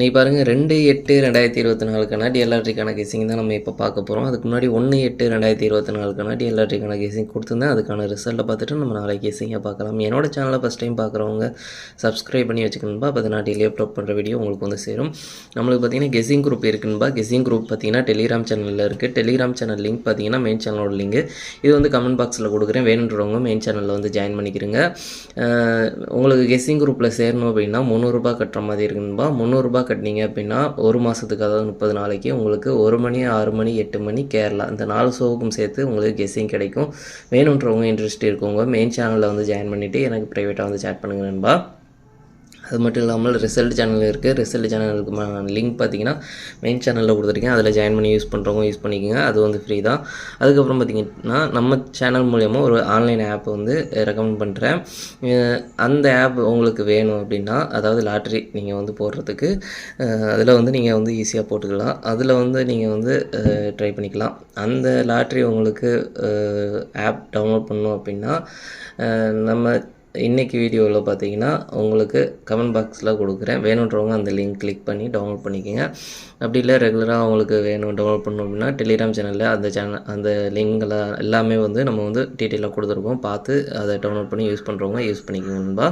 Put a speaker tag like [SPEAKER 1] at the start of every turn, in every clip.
[SPEAKER 1] நீ பாருங்கள் ரெண்டு எட்டு ரெண்டாயிரத்தி இருபத்தி நாலுக்கான டிஎல்ஆர்டிக்கான கேசிங் தான் நம்ம இப்போ பார்க்க போகிறோம் அதுக்கு முன்னாடி ஒன்று எட்டு ரெண்டாயிரத்தி இருபத்தி நாலுக்கான டிஎல்ஆர்டிக்கான கேசிங் கொடுத்துருந்தேன். அதுக்கான ரிசல்ட்டை பார்த்துட்டு நம்ம நாளைக்கு கேசிங்கை பார்க்கலாம். என்னோட சேனலை ஃபஸ்ட் டைம் பார்க்குறவங்க சப்ஸ்கிரைப் பண்ணி வச்சுக்கணும்பா. அப்போ நான் டெய்லி அப்லோட் பண்ணுற வீடியோ உங்களுக்கு வந்து சேரும். நம்மளுக்கு பார்த்தீங்கன்னா கெஸிங் குரூப் இருக்குன்பா. கெஸிங் குரூப் பார்த்தீங்கன்னா டெலிகிராம் சேனலில் இருக்குது டெலிகிராம் சேனல் லிங்க் பார்த்தீங்கன்னா மெயின் சேனலோட லிங்க் இது வந்து கமெண்ட் பாக்ஸில் கொடுக்குறேன். வேணுன்றவங்க மெயின் சேனலில் வந்து ஜாயின் பண்ணிக்கிறேங்க உங்களுக்கு கெஸிங் குரூப்பில் சேரணும் அப்படின்னா முந்நூறுரூபா கட்டுற மாதிரி இருக்குன்பா. முந்நூறுரூபா கட்டினீங்க அப்படின்னா ஒரு மாதத்துக்கு அதாவது முப்பது நாளைக்கு உங்களுக்கு ஒரு மணி ஆறு மணி எட்டு மணி கேரளா இந்த நாலு ஷோவுக்கும் சேர்த்து உங்களுக்கு கெஸ்ஸிங் கிடைக்கும். வேணுன்றவங்க இன்ட்ரெஸ்ட் இருக்கவங்க மெயின் சேனலில் வந்து ஜாயின் பண்ணிவிட்டு எனக்கு ப்ரைவேட்டாக வந்து சேட் பண்ணுங்க நண்பா. அது மட்டும் இல்லாமல் ரிசல்ட் சேனல் இருக்குது ரிசல்ட் சேனலுக்கு லிங்க் பார்த்தீங்கன்னா மெயின் சேனலில் கொடுத்துருக்கேன். அதில் ஜாயின் பண்ணி யூஸ் பண்ணுறவங்க யூஸ் பண்ணிக்கோங்க. அது வந்து ஃப்ரீ தான். அதுக்கப்புறம் பார்த்தீங்கன்னா நம்ம சேனல் மூலயமா ஒரு ஆன்லைன் ஆப் வந்து ரெக்கமெண்ட் பண்ணுறேன் அந்த ஆப் உங்களுக்கு வேணும் அப்படின்னா அதாவது லாட்ரி நீங்கள் வந்து போடுறதுக்கு அதில் வந்து நீங்கள் வந்து ஈஸியாக போட்டுக்கலாம். அதில் வந்து நீங்கள் வந்து ட்ரை பண்ணிக்கலாம். அந்த லாட்ரி உங்களுக்கு ஆப் டவுன்லோட் பண்ணணும் அப்படின்னா நம்ம இன்றைக்கி வீடியோவில் பார்த்தீங்கன்னா உங்களுக்கு கமெண்ட் பாக்ஸில் கொடுக்குறேன். வேணுன்றவங்க அந்த லிங்க் கிளிக் பண்ணி டவுன்லோட் பண்ணிக்கோங்க. அப்படி இல்லை ரெகுலராக உங்களுக்கு வேணும் டவுன்லோட் பண்ணணும் அப்படின்னா டெலிகிராம் சேனலில் அந்த சேனல் அந்த லிங்கெல்லாம் எல்லாமே வந்து நம்ம வந்து டீட்டெயிலாக கொடுத்துருக்கோம். பார்த்து அதை டவுன்லோட் பண்ணி யூஸ் பண்ணுறவங்க யூஸ் பண்ணிக்கோங்க நண்பா.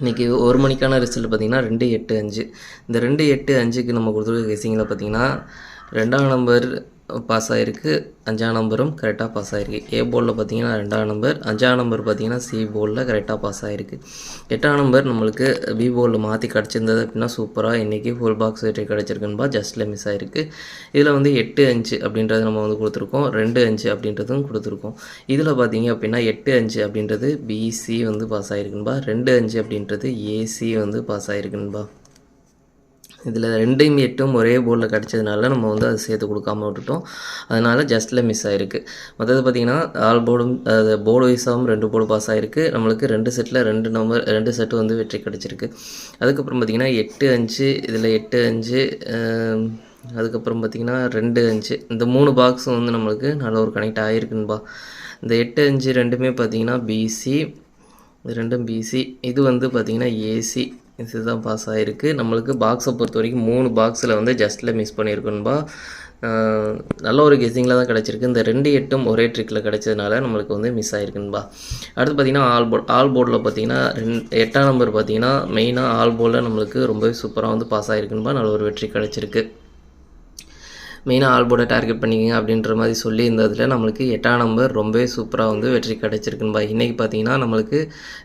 [SPEAKER 1] இன்றைக்கி ஒரு மணிக்கான ரிசல்ட் பார்த்திங்கன்னா ரெண்டு எட்டு அஞ்சு. இந்த ரெண்டு எட்டு அஞ்சுக்கு நம்ம கொடுத்துருக்க கெஸிங்கில் பார்த்திங்கன்னா ரெண்டாம் நம்பர் பாஸ் ஆகிருக்கு அஞ்சாம் நம்பரும் கரெக்டாக பாஸ் ஆகிருக்கு ஏ போர்டில் பார்த்தீங்கன்னா ரெண்டாம் நம்பர் அஞ்சாம் நம்பர் பார்த்தீங்கன்னா சி போர்டில் கரெக்டாக பாஸ் ஆகிருக்கு எட்டாம் நம்பர் நம்மளுக்கு பி போர்டில் மாற்றி கிடச்சிருந்தது அப்படின்னா சூப்பராக இன்றைக்கி ஃபுல் பாக்ஸ் வெற்றி கிடச்சிருக்குன்பா ஜஸ்ட்டில் மிஸ் ஆகிருக்கு இதில் வந்து எட்டு அஞ்சு அப்படின்றது நம்ம வந்து கொடுத்துருக்கோம். ரெண்டு அஞ்சு அப்படின்றதும் கொடுத்துருக்கோம். இதில் பார்த்தீங்க அப்படின்னா எட்டு அஞ்சு அப்படின்றது பிசி வந்து பாஸ் ஆகிருக்குன்பா ரெண்டு அஞ்சு அப்படின்றது ஏசி வந்து பாஸ் ஆகிருக்குன்பா இதில் ரெண்டையும் எட்டும் ஒரே போர்டில் கிடச்சதுனால நம்ம வந்து அதை சேர்த்து கொடுக்காம விட்டுட்டோம். அதனால் ஜஸ்ட்டில் மிஸ் ஆகிருக்கு மற்றது பார்த்திங்கன்னா ஆல் போர்டும் அது போர்டு வைஸாகவும் ரெண்டு போர்டு பாஸ் ஆகிருக்கு நம்மளுக்கு ரெண்டு செட்டில் ரெண்டு நம்பர் ரெண்டு செட்டு வந்து வெற்றி கிடச்சிருக்கு. அதுக்கப்புறம் பார்த்திங்கன்னா எட்டு அஞ்சு இதில் எட்டு அஞ்சு அதுக்கப்புறம் பார்த்திங்கன்னா ரெண்டு அஞ்சு. இந்த மூணு பாக்ஸும் வந்து நம்மளுக்கு நல்ல ஒரு கனெக்ட் ஆகிருக்குன்பா இந்த எட்டு அஞ்சு ரெண்டுமே பார்த்திங்கன்னா பிசி இது ரெண்டும் பிசி இது வந்து பார்த்திங்கன்னா ஏசி இதுதான் பாஸ் ஆகிருக்கு நம்மளுக்கு பாக்ஸை பொறுத்த வரைக்கும் மூணு பாக்ஸில் வந்து ஜஸ்ட்டில் மிஸ் பண்ணியிருக்கோன்பா நல்ல ஒரு கெஸிங்கில் தான் கிடச்சிருக்கு. இந்த ரெண்டு எட்டும் ஒரே ட்ரிக்கில் கிடச்சதுனால நம்மளுக்கு வந்து மிஸ் ஆகிருக்குன்பா அடுத்து பார்த்திங்கன்னா ஆல் போர்ட் ஆல் போர்டில் பார்த்தீங்கன்னா ரெண்டு எட்டாம் நம்பர் பார்த்தீங்கன்னா மெயினாக ஆல் போர்டில் நம்மளுக்கு ரொம்பவே சூப்பராக வந்து பாஸ் ஆகிருக்குன்பா நல்ல ஒரு வெற்றி கிடச்சிருக்கு. மெயினாக ஆல் போர்டை டார்கெட் பண்ணிக்கங்க அப்படின்ற மாதிரி சொல்லியிருந்ததில் நம்மளுக்கு எட்டாம் நம்பர் ரொம்பவே சூப்பராக வந்து வெற்றி கிடச்சிருக்குன்பா. இன்றைக்கி பார்த்தீங்கன்னா நம்மளுக்கு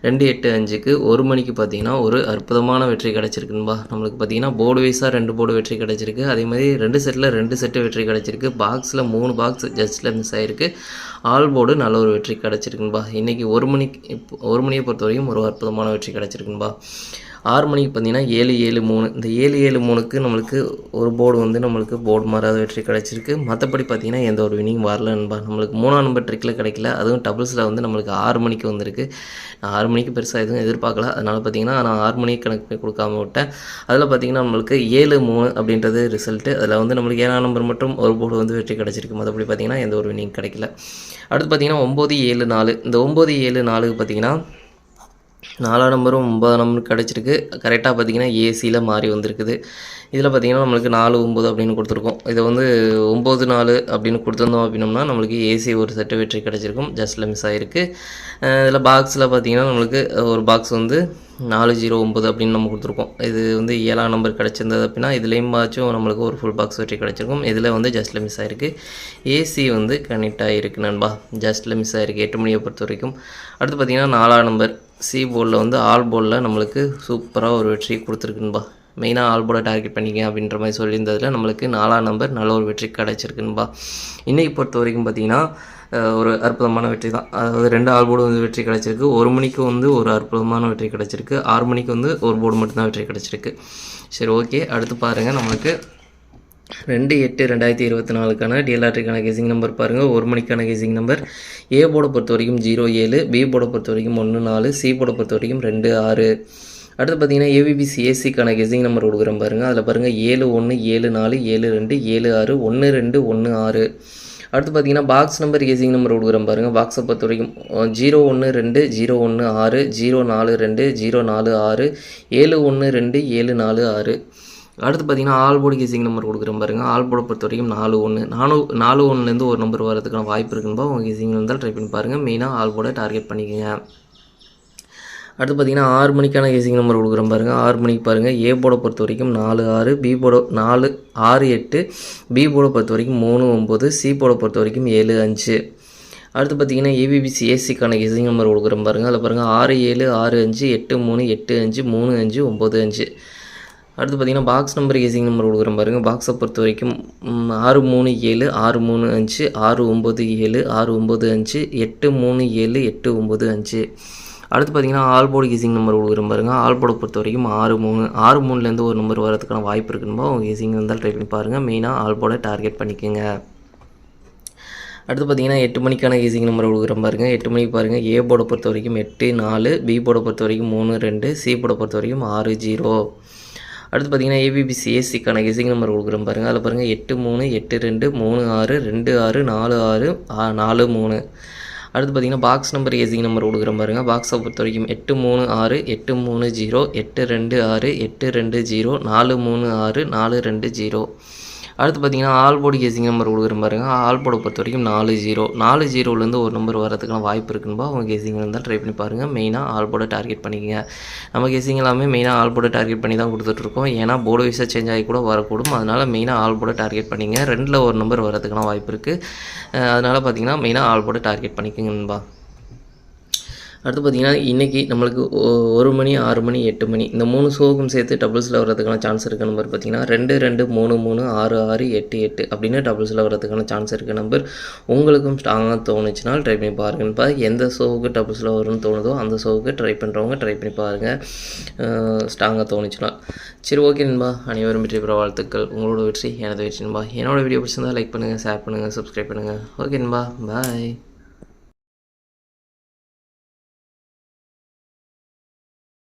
[SPEAKER 1] ரெண்டு எட்டு அஞ்சுக்கு ஒரு மணிக்கு பார்த்தீங்கன்னா ஒரு அற்புதமான வெற்றி கிடச்சிருக்குன்பா. நம்மளுக்கு பார்த்தீங்கன்னா போர்டு வைஸாக ரெண்டு போர்டு வெற்றி கிடச்சிருக்கு. அதே மாதிரி ரெண்டு செட்டில் ரெண்டு செட்டு வெற்றி கிடச்சிருக்கு. பாக்ஸில் மூணு பாக்ஸ் ஜஸ்ட்டில் மிஸ் ஆகிருக்கு ஆல் போர்டு நல்ல ஒரு வெற்றி கிடச்சிருக்குன்பா. இன்றைக்கி ஒரு மணிக்கு இப்போ ஒரு மணியை பொறுத்த வரைக்கும் ஒரு அற்புதமான வெற்றி கிடச்சிருக்குன்பா. ஆறு மணிக்கு பார்த்தீங்கன்னா ஏழு ஏழு மூணு. இந்த ஏழு ஏழு மூணுக்கு நம்மளுக்கு ஒரு போர்டு வந்து நம்மளுக்கு போர்டு மாறாத வெற்றி கிடச்சிருக்கு. மற்றபடி பார்த்தீங்கன்னா எந்த ஒரு வினிங் வரலன்பா நம்மளுக்கு மூணாம் நம்பர் ட்ரிக்கில் கிடைக்கல. அதுவும் டபுள்ஸில் வந்து நம்மளுக்கு ஆறு மணிக்கு வந்திருக்கு. நான் ஆறு மணிக்கு பெருசாக எதுவும் எதிர்பார்க்கல. அதனால் பார்த்தீங்கன்னா நான் ஆறு மணிக்கு கணக்கு போய் கொடுக்காம விட்டேன். அதில் பார்த்தீங்கன்னா நம்மளுக்கு ஏழு மூணு அப்படின்றது ரிசல்ட்டு அதில் வந்து நம்மளுக்கு ஏழாம் நம்பர் மட்டும் ஒரு போர்டு வந்து வெற்றி கிடச்சிருக்கு. மற்றபடி பார்த்தீங்கன்னா எந்த ஒரு வினிங் கிடைக்கல. அடுத்து பார்த்தீங்கன்னா ஒம்பது ஏழு நாலு. இந்த ஒம்பது ஏழு நாலுக்கு பார்த்தீங்கன்னா நாலாம் நம்பரும் ஒன்பதாம் நம்பருக்கு கிடச்சிருக்கு. கரெக்டாக பார்த்தீங்கன்னா ஏசியில் மாறி வந்திருக்குது. இதில் பார்த்தீங்கன்னா நம்மளுக்கு நாலு ஒம்பது அப்படின்னு கொடுத்துருக்கோம். இதை வந்து ஒம்பது நாலு அப்படின்னு கொடுத்துருந்தோம் அப்படின்னோம்னா நம்மளுக்கு ஏசி ஒரு செட்டு வெற்றி கிடச்சிருக்கும். ஜஸ்ட்டில் மிஸ் ஆகிருக்கு இதில் பாக்ஸில் பார்த்தீங்கன்னா நம்மளுக்கு ஒரு பாக்ஸ் வந்து நாலு ஜீரோ ஒம்பது அப்படின்னு நம்ம கொடுத்துருக்கோம். இது வந்து ஏழாம் நம்பர் கிடச்சிருந்தது அப்படின்னா இதுலேயும் பாச்சும் நம்மளுக்கு ஒரு ஃபுல் பாக்ஸ் வெற்றி கிடச்சிருக்கும். இதில் வந்து ஜஸ்ட்டில் மிஸ் ஆகிருக்கு ஏசி வந்து கனெக்ட் ஆகிருக்கு நண்பா. ஜஸ்ட்டில் மிஸ் ஆகிருக்கு எட்டு மணியை பொறுத்த வரைக்கும். அடுத்து பார்த்தீங்கன்னா நாலாம் நம்பர். சி போர்டில் வந்து ஆல் போலில் நம்மளுக்கு சூப்பராக ஒரு வெற்றி கொடுத்துருக்குன்பா மெயினாக ஆல் போலை டார்கெட் பண்ணிக்க அப்படின்ற மாதிரி சொல்லியிருந்ததில் நம்மளுக்கு நாலாம் நம்பர் நல்ல ஒரு வெற்றி கிடச்சிருக்குன்பா இன்றைக்கி பொறுத்த வரைக்கும் பார்த்தீங்கன்னா ஒரு அற்புதமான வெற்றி தான். அதாவது ரெண்டு ஆல் போர்டு வந்து வெற்றி கிடச்சிருக்கு. ஒரு மணிக்கு வந்து ஒரு அற்புதமான வெற்றி கிடச்சிருக்கு. ஆறு மணிக்கு வந்து ஒரு போர்டு மட்டும்தான் வெற்றி கிடச்சிருக்கு. சரி ஓகே அடுத்து பாருங்கள் நம்மளுக்கு ரெண்டு எட்டு ரெண்டாயிரத்தி இருபத்தி நாலுக்கான டிஎல்ஆர்டிக்கான கேசிங் நம்பர் பாருங்கள் ஒரு மணிக்கான கேசிங் நம்பர் ஏ போட பொறுத்த வரைக்கும் ஜீரோ ஏழு பி போட பொறுத்த வரைக்கும் ஒன்று நாலு சி போட பொறுத்த வரைக்கும் ரெண்டு ஆறு. அடுத்து பார்த்தீங்கன்னா ஏவிபிசி ஏசிக்கான கெஸிங் நம்பர் கொடுக்குறேன் பாருங்கள் அதில் பாருங்கள் ஏழு ஒன்று ஏழு நாலு ஏழு ரெண்டு ஏழு ஆறு ஒன்று ரெண்டு ஒன்று ஆறு. அடுத்து பார்த்தீங்கன்னா பாக்ஸ் நம்பர் கெஸிங் நம்பர் கொடுக்குறேன் பாருங்கள் பாக்ஸை பொறுத்த வரைக்கும் ஜீரோ ஒன்று ரெண்டு ஜீரோ ஒன்று ஆறு ஜீரோ நாலு ரெண்டு ஜீரோ நாலு ஆறு ஏழு ஒன்று ரெண்டு ஏழு நாலு ஆறு. அடுத்து பார்த்தீங்கன்னா ஆல் போர்டு கேசிங் நம்பர் கொடுக்குறேன் பாருங்கள் ஆல் போர்டை பொறுத்த வரைக்கும் நாலு ஒன்று நாலு நாலு ஒன்றுலேருந்து ஒரு நம்பர் வரதுக்கான வாய்ப்பு இருக்குன்னு உங்கள் கெஸிங் இருந்தால் ட்ரை பண்ணி பாருங்கள் மெயினாக ஆல் போர்டை டார்கெட் பண்ணிக்கோங்க. அடுத்து பார்த்தீங்கன்னா ஆறு மணிக்கான கேசிங் நம்பர் கொடுக்குறேன் பாருங்கள் ஆறு மணிக்கு பாருங்கள் ஏ போர்டை பொறுத்த வரைக்கும் நாலு ஆறு பி போட நாலு ஆறு எட்டு பி போர்டை பொறுத்த வரைக்கும் மூணு ஒம்பது சி போர்டை பொறுத்த வரைக்கும் ஏழு அஞ்சு. அடுத்து பார்த்தீங்கன்னா ஏபிபிசி ஏசிக்கான கேசிங் நம்பர் கொடுக்குறேன் பாருங்கள் அதில் பாருங்கள் ஆறு ஏழு ஆறு அஞ்சு எட்டு மூணு எட்டு அஞ்சு மூணு அஞ்சு ஒம்பது அஞ்சு. அடுத்து பார்த்தீங்கன்னா பாக்ஸ் நம்பர் கேசிங் நம்பர் கொடுக்குறேன் பாருங்கள் பாக்ஸை பொறுத்த வரைக்கும் ஆறு மூணு ஏழு ஆறு மூணு அஞ்சு ஆறு ஒம்பது ஏழு ஆறு ஒம்பது அஞ்சு எட்டு மூணு ஏழு எட்டு ஒம்பது அஞ்சு. அடுத்து பார்த்தீங்கன்னா ஆல்போர்டு கேசிங் நம்பர் கொடுக்குறேன் பாருங்கள் ஆல்போர்டை பொறுத்த வரைக்கும் ஆறு மூணு ஆறு மூணுலேருந்து ஒரு நம்பர் வரதுக்கான வாய்ப்பு இருக்குன்னு உங்கள் கேசிங் இருந்தால் ட்ரை பண்ணி பாருங்கள் மெயினாக ஆல்போர்டை டார்கெட் பண்ணிக்கோங்க. அடுத்து பார்த்தீங்கன்னா எட்டு மணிக்கான ஈஸிங் நம்பர் கொடுக்குற பாருங்கள் எட்டு மணிக்கு பாருங்கள் ஏ போர்டை பொறுத்த வரைக்கும் எட்டு நாலு பி போர்டை பொறுத்த வரைக்கும் மூணு ரெண்டு சி போர்டை பொறுத்த வரைக்கும் ஆறு ஜீரோ அடுத்து பார்த்தீங்கன்னா ஏபிபிசி ஏசிக்கான கெசிங் நம்பர் கொடுக்குறோம் பாருங்கள் அதில் பாருங்கள் எட்டு மூணு எட்டு ரெண்டு மூணு ஆறு ரெண்டு ஆறு நாலு ஆறு ஆ- நாலு மூணு. அடுத்து பார்த்தீங்கன்னா பாக்ஸ் நம்பர் ஏசிங் நம்பர் கொடுக்குறோம் பாருங்கள் பாக்ஸை பொறுத்த வரைக்கும் எட்டு மூணு ஆறு எட்டு மூணு ஜீரோ எட்டு ரெண்டு ஆறு எட்டு ரெண்டு ஜீரோ நாலு மூணு ஆறு நாலு ரெண்டு ஜீரோ. அடுத்து பார்த்தீங்கன்னா ஆல்போடு கேசிங் நம்பர் கொடுக்குறேன் பாருங்கள் ஆல் பொறுத்த வரைக்கும் நாலு ஜீரோ நாலு ஜீரோலேருந்து ஒரு நம்பர் வரதுக்கான வாய்ப்பு இருக்குன்பா அவங்க கேசிங் இருந்தால் ட்ரை பண்ணி பாருங்கள் மெயினாக ஆல் டார்கெட் பண்ணிக்கங்க. நம்ம கேசிங் எல்லாமே மெயினாக ஆல் டார்கெட் பண்ணி தான் கொடுத்துட்ருக்கோம். ஏன்னா போர்டு வைஸாக சேஞ்ச் ஆகி கூட வரக்கூடும். அதனால் மெயினாக ஆல் டார்கெட் பண்ணிங்க ரெண்டில் ஒரு நம்பர் வரதுக்கான வாய்ப்பு இருக்குது அதனால் பார்த்தீங்கன்னா மெயினாக ஆல் டார்கெட் பண்ணிக்கங்கன்பா அடுத்து பார்த்தீங்கன்னா இன்றைக்கி நம்மளுக்கு ஒரு மணி ஆறு மணி எட்டு மணி இந்த மூணு ஷோவுக்கும் சேர்த்து டபுள்ஸில் வர்றதுக்கான சான்ஸ் இருக்க நம்பர் பார்த்தீங்கன்னா ரெண்டு ரெண்டு மூணு மூணு ஆறு ஆறு எட்டு எட்டு அப்படின்னு டபுள்ஸில் வர்றதுக்கான சான்ஸ் இருக்க நம்பர் உங்களுக்கும் ஸ்ட்ராங்காக தோணுச்சுனால் ட்ரை பண்ணி பாருங்கப்பா எந்த ஷோவுக்கு டபுள்ஸில் வரும்னு தோணுதோ அந்த ஷோவுக்கு ட்ரை பண்ணுறவங்க ட்ரை பண்ணி பாருங்கள் ஸ்ட்ராங்காக தோணுச்சுனால் சரி ஓகே நண்பா. அனைவரும் வெற்றி பெற வாழ்த்துக்கள். உங்களோட வெற்றி எனது வெற்றி நண்பா. என்னோட வீடியோ பிடிச்சிருந்தா லைக் பண்ணுங்கள் ஷேர் பண்ணுங்கள் சப்ஸ்கிரைப் பண்ணுங்கள் ஓகே நண்பா. பாய்